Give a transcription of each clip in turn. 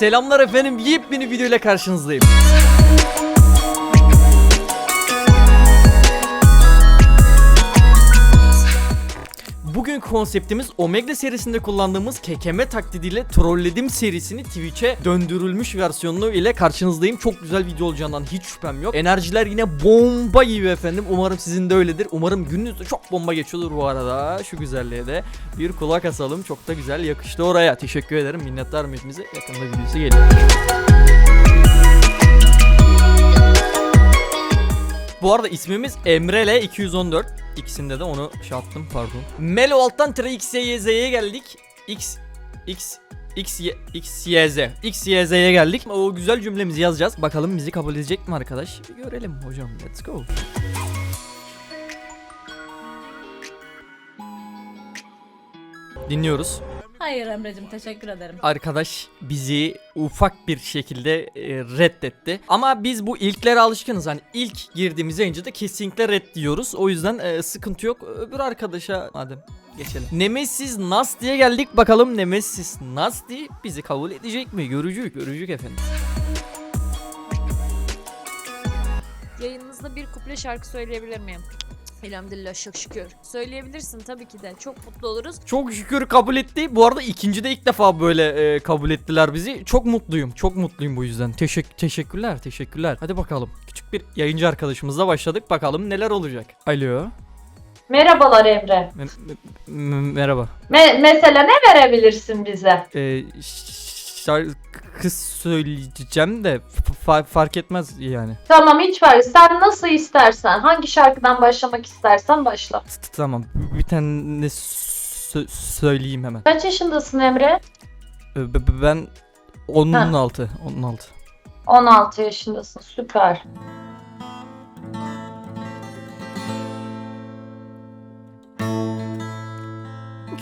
Selamlar efendim. Yepyeni video ile karşınızdayım. Konseptimiz Omegle serisinde kullandığımız kekeme taklidiyle trolledim serisini Twitch'e döndürülmüş versiyonu ile karşınızdayım. Çok güzel video olacağından hiç şüphem yok. Enerjiler yine bomba gibi efendim. Umarım sizin de öyledir. Umarım gününüz çok bomba geçiyordur bu arada. Şu güzelliğe de bir kulak asalım. Çok da güzel yakıştı oraya. Teşekkür ederim. Minnettar hepimize. Yakında videosu geliyor. Bu arada ismimiz Emrele 214. İkisinde de onu şey yaptım pardon. Melo alttan tire X, Y, Z'ye geldik. X, X, X, Y, X, Y, Z. X, Y, Z'ye geldik. O güzel cümlemizi yazacağız. Bakalım bizi kabul edecek mi arkadaş? Bir görelim hocam. Let's go. Dinliyoruz. Hayır Emre'cim teşekkür ederim. Arkadaş bizi ufak bir şekilde e, reddetti. Ama biz bu ilklere alışkınız. Hani ilk girdiğimiz yayıncı da kesinlikle red diyoruz. O yüzden e, sıkıntı yok. Öbür arkadaşa madem geçelim. Nemesis Nasty'ye geldik. Bakalım Nemesis Nasty bizi kabul edecek mi? Görücük, görücük efendim. Yayınınızda bir kuple şarkı söyleyebilir miyim? Elhamdülillah çok şükür. Söyleyebilirsin tabii ki de. Çok mutlu oluruz. Çok şükür kabul etti. Bu arada ikinci de ilk defa böyle e, kabul ettiler bizi. Çok mutluyum. Çok mutluyum bu yüzden. Teşekkür teşekkürler, teşekkürler. Hadi bakalım. Küçük bir yayıncı arkadaşımızla başladık. Bakalım neler olacak. Alo. Merhabalar Emre. Me- me- me- merhaba. Me- mesela ne verebilirsin bize? Ee, şarkı söyleyeceğim de f- fa- fark etmez yani. Tamam hiç var. Sen nasıl istersen, hangi şarkıdan başlamak istersen başla. T- Tamam. Bir tane sö- söyleyeyim hemen. Kaç yaşındasın Emre? Ee, b- b- Ben 16. 16. 16 yaşındasın. Süper.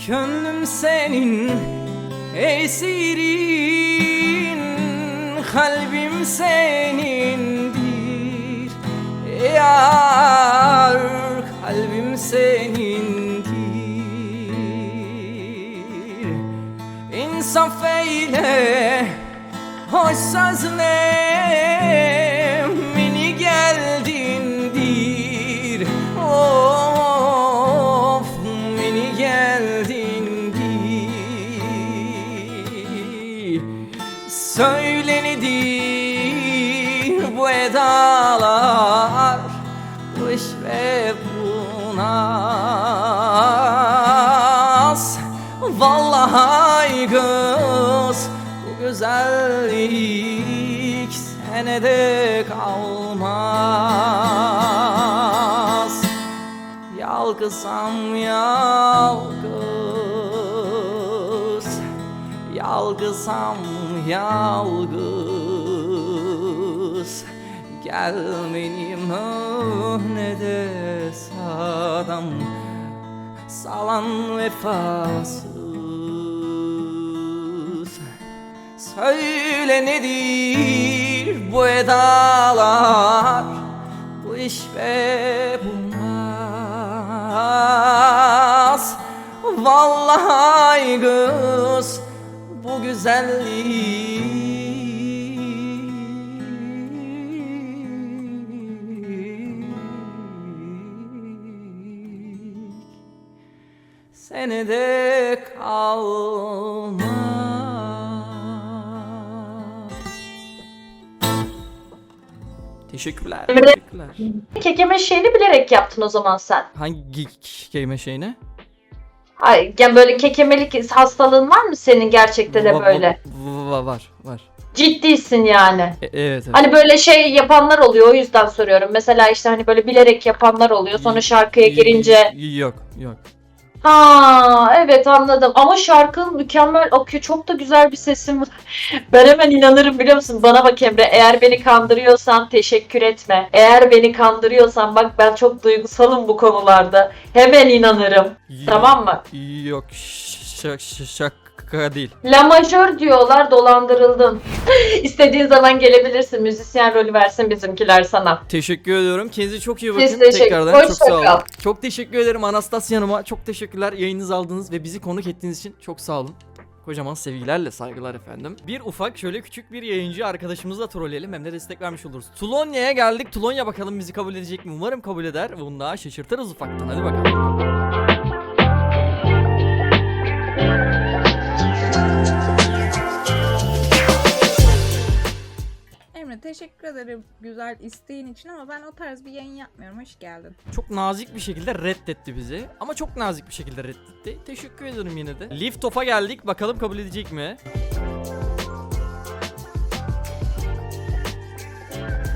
Gönlüm senin esirin Kalbim senindir. Yar Söylenidir bu edalar Bu iş ve bu Vallahi kız bu güzellik senede kalmaz. Yalgızam yalgız Yalgızam yalgız. Gel benim önüne sağdam Salan vefasız. Söyle nedir bu edalar Bu iş ve bu naz? Vallahi kız bu güzellik senede kalmaz. Teşekkürler. Teşekkürler. Kekeme şeyini bilerek yaptın o zaman sen. Hangi kelime şeyine? Ay, yani böyle kekemelik hastalığın var mı senin gerçekten de Va- va- böyle? va- var, var. Ciddisin yani. E- evet, evet. Hani böyle şey yapanlar oluyor o yüzden soruyorum. Mesela işte hani böyle bilerek yapanlar oluyor. Sonra şarkıya girince Y- Yok, yok. Ha evet anladım ama şarkın mükemmel akıyor çok da güzel bir sesin var. Ben hemen inanırım biliyor musun? Bana bak Emre eğer beni kandırıyorsan teşekkür etme. Eğer beni kandırıyorsan bak ben çok duygusalım bu konularda. Hemen inanırım. Y- Tamam mı? Yok, ş- ş- şaka değil. La majör diyorlar dolandırıldın. İstediğin zaman gelebilirsin. Müzisyen rolü versin bizimkiler sana. Teşekkür ediyorum. Kendinize çok iyi bakın. Biz teşekkür- Tekrardan Hoşça çok sağ olun. kal. Çok teşekkür ederim Anastasya Hanım'a. Çok teşekkürler yayınınızı aldığınız ve bizi konuk ettiğiniz için çok sağ olun. Kocaman sevgilerle saygılar efendim. Bir ufak şöyle küçük bir yayıncı arkadaşımızla trolleyelim hem de destek vermiş oluruz. Tulonya'ya geldik. Tulonya bakalım bizi kabul edecek mi? Umarım kabul eder. Bunu daha şaşırtırız ufaktan. Hadi bakalım. Teşekkür ederim güzel isteğin için ama ben o tarz bir yayın yapmıyorum. Hoş geldin. Çok nazik bir şekilde reddetti bizi. Ama çok nazik bir şekilde reddetti. Teşekkür ederim yine de. Lift off'a geldik. Bakalım kabul edecek mi?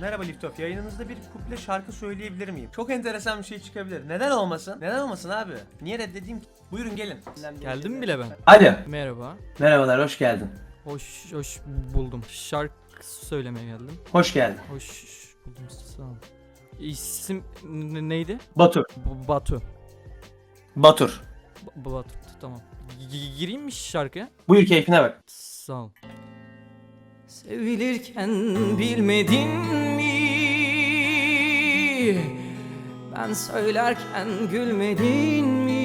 Merhaba Liftof. Yayınınızda bir kuple şarkı söyleyebilir miyim? Çok enteresan bir şey çıkabilir. Neden olmasın? Neden olmasın abi? Niye reddedeyim ki? Buyurun gelin. Geldim bile ben. Alo. Merhaba. Merhabalar, hoş geldin. Hoş hoş buldum. Şarkı söylemeye geldim. Hoş geldin. Hoş buldum. Sağ ol. İsim n- neydi? Batur. B- Batu. Batur. B- Batu. Tamam. G- gireyim mi şarkıya? Buyur keyfine bak. Sağ ol. Sevilirken bilmedin mi? Ben söylerken gülmedin mi?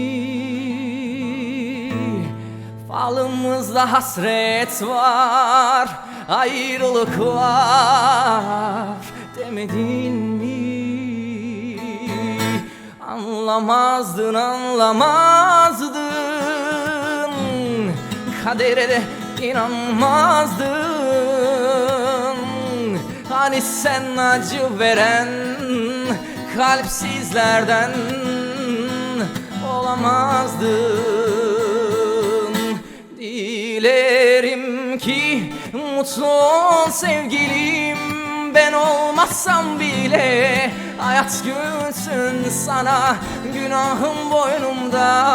Falımızda hasret var, ayrılık var demedin mi? Anlamazdın, anlamazdın. Kadere de inanmazdın. Hani sen acı veren kalpsizlerden olamazdın. Dilerim ki mutlu ol sevgilim. Ben olmazsam bile Hayat gülsün sana. Günahım boynumda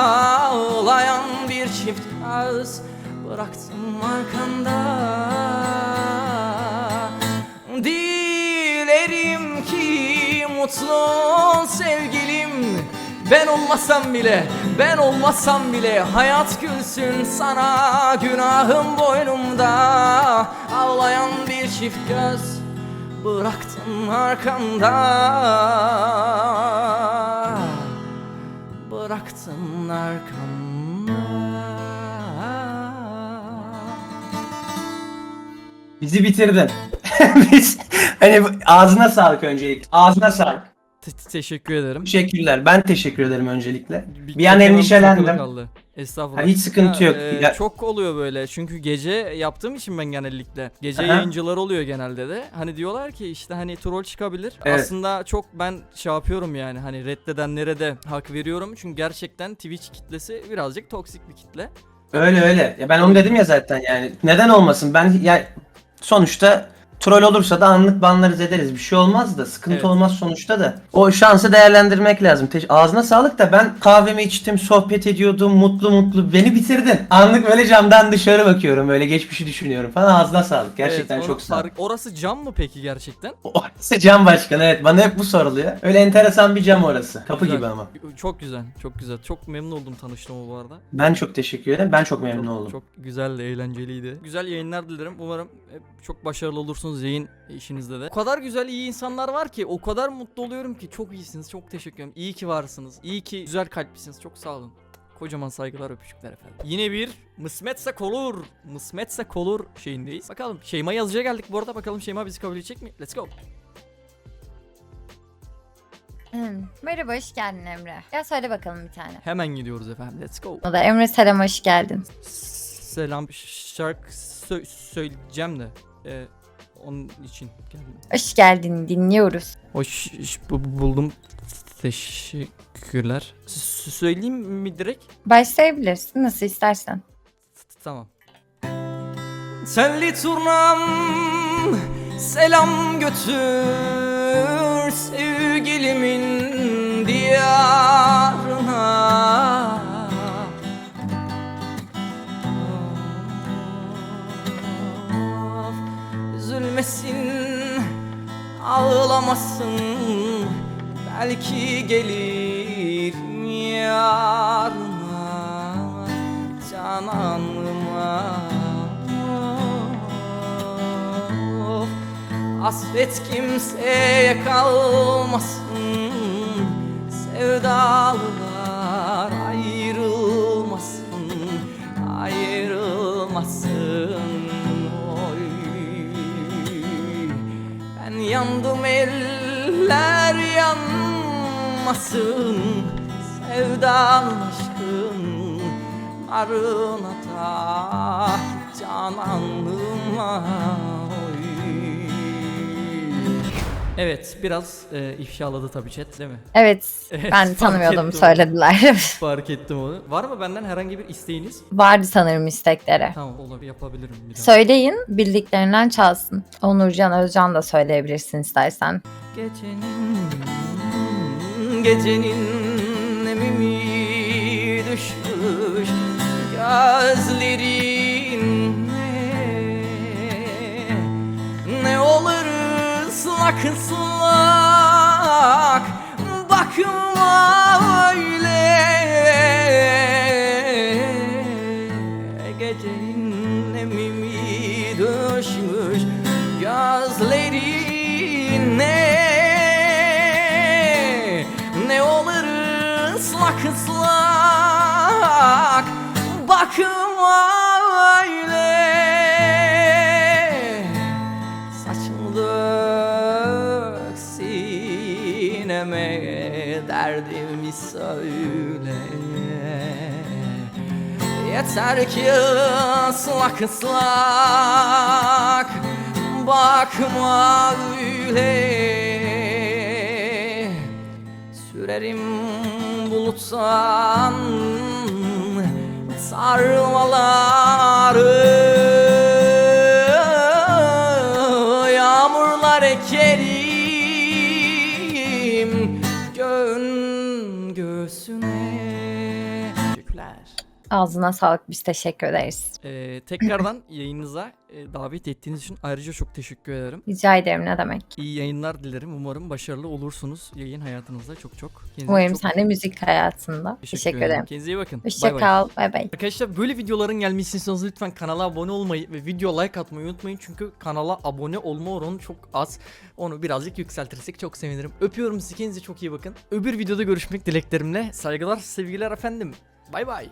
Ağlayan bir çift göz Bıraktım arkanda. Dilerim ki mutlu ol sevgilim ben olmasam bile, ben olmasam bile hayat gülsün sana Günahım boynumda ağlayan bir çift göz Bıraktın arkamda Bıraktın arkamda Bizi bitirdin. Biz hani ağzına sağlık öncelikle. Ağzına sağlık. Te- teşekkür ederim. Teşekkürler. Ben teşekkür ederim öncelikle. Bir, an endişelendim. takılı kaldı. Estağfurullah. Ha, hiç sıkıntı yok. e, Ya- Çok oluyor böyle. Çünkü gece yaptığım için ben genellikle. Gece Aha. yayıncılar oluyor genelde de. Hani diyorlar ki işte hani troll çıkabilir. Evet. Aslında çok ben şey yapıyorum yani. Hani reddedenlere de hak veriyorum. Çünkü gerçekten Twitch kitlesi birazcık toksik bir kitle. Öyle öyle. Ya ben onu dedim ya zaten yani. Neden olmasın? Ben ya sonuçta troll olursa da anlık banlarız ederiz. Bir şey olmaz da sıkıntı Evet. olmaz sonuçta da. O şansı değerlendirmek lazım. Teş- Ağzına sağlık da ben kahvemi içtim, sohbet ediyordum, mutlu mutlu. Beni bitirdin. Anlık böyle camdan dışarı bakıyorum. Böyle geçmişi düşünüyorum falan. Ağzına sağlık. Gerçekten Evet, çok onu sağ ol. fark- Orası cam mı peki gerçekten? Orası cam başkan evet. Bana hep bu soruluyor. Öyle enteresan bir cam orası. Kapı Güzel. gibi ama. Çok güzel, çok güzel. Çok memnun oldum tanıştığıma bu arada. Ben çok teşekkür ederim. Ben çok memnun çok, oldum. Çok güzeldi, eğlenceliydi. Güzel yayınlar dilerim. Umarım hep çok başarılı olursunuz yayın işinizde de. O kadar güzel iyi insanlar var ki, o kadar mutlu oluyorum ki. Çok iyisiniz, çok teşekkür ederim. İyi ki varsınız. İyi ki güzel kalplisiniz. Çok sağ olun. Kocaman saygılar öpücükler efendim. Yine bir mısmetse kolur, mısmetse kolur şeyindeyiz. Bakalım Şeyma yazıcıya geldik bu arada. Bakalım Şeyma bizi kabul edecek mi? Let's go. Hmm, Merhaba, hoş geldin Emre. Ya söyle bakalım bir tane. Hemen gidiyoruz efendim. Let's go. O da Emre selam, hoş geldin. Selam şarkı sö- söyleyeceğim de e, onun için geldim. Hoş geldin, dinliyoruz. Hoş bu- buldum. Teşekkürler. S- söyleyeyim mi direkt? Başlayabilirsin, nasıl istersen. Tamam. Telli turnam selam götür sevgilimin Üzülmesin, ağlamasın. Belki gelir yarına Cananıma. Of, Hasret kimseye kalmasın Sevdalılar yanmasın Sevdan aşkın Arına da cananlıma oy. Evet biraz e, ifşaladı tabii chat değil mi? Evet, Evet, ben fark tanımıyordum ettim. söylediler. Fark ettim onu. Var mı benden herhangi bir isteğiniz? Vardı sanırım istekleri. Tamam olabilir yapabilirim bir daha. Söyleyin, bildiklerinden çalsın. Onurcan Özcan da söyleyebilirsin istersen. Gecenin Gecenin nemimi düşmüş gözlerine Ne? Olur ıslak ıslak bakma öyle. Gecenin nemimi düşmüş gözlerine Ne ıslak bakma öyle. Saçımı dök sineme derdimi söyle. Yeter ki ıslak ıslak bakma öyle. Sürerim bulutsan sarmaları Yağmurlar ekerim Ağzına sağlık, biz teşekkür ederiz. Ee, tekrardan yayınınıza e, davet ettiğiniz için ayrıca çok teşekkür ederim. Rica ederim, ne demek. İyi yayınlar dilerim. Umarım başarılı olursunuz yayın hayatınızda çok çok. Kendinize Umarım çok sen de müzik hayatında. Teşekkür, ederim. Kendinize iyi bakın. Bay Hoşça bay. kal, bay bay. Arkadaşlar böyle videoların gelmesini istiyorsanız lütfen kanala abone olmayı ve video like atmayı unutmayın. Çünkü kanala abone olma oranı çok az. Onu birazcık yükseltirsek çok sevinirim. Öpüyorum sizi kendinize çok iyi bakın. Öbür videoda görüşmek dileklerimle. Saygılar sevgiler efendim. Bay bay.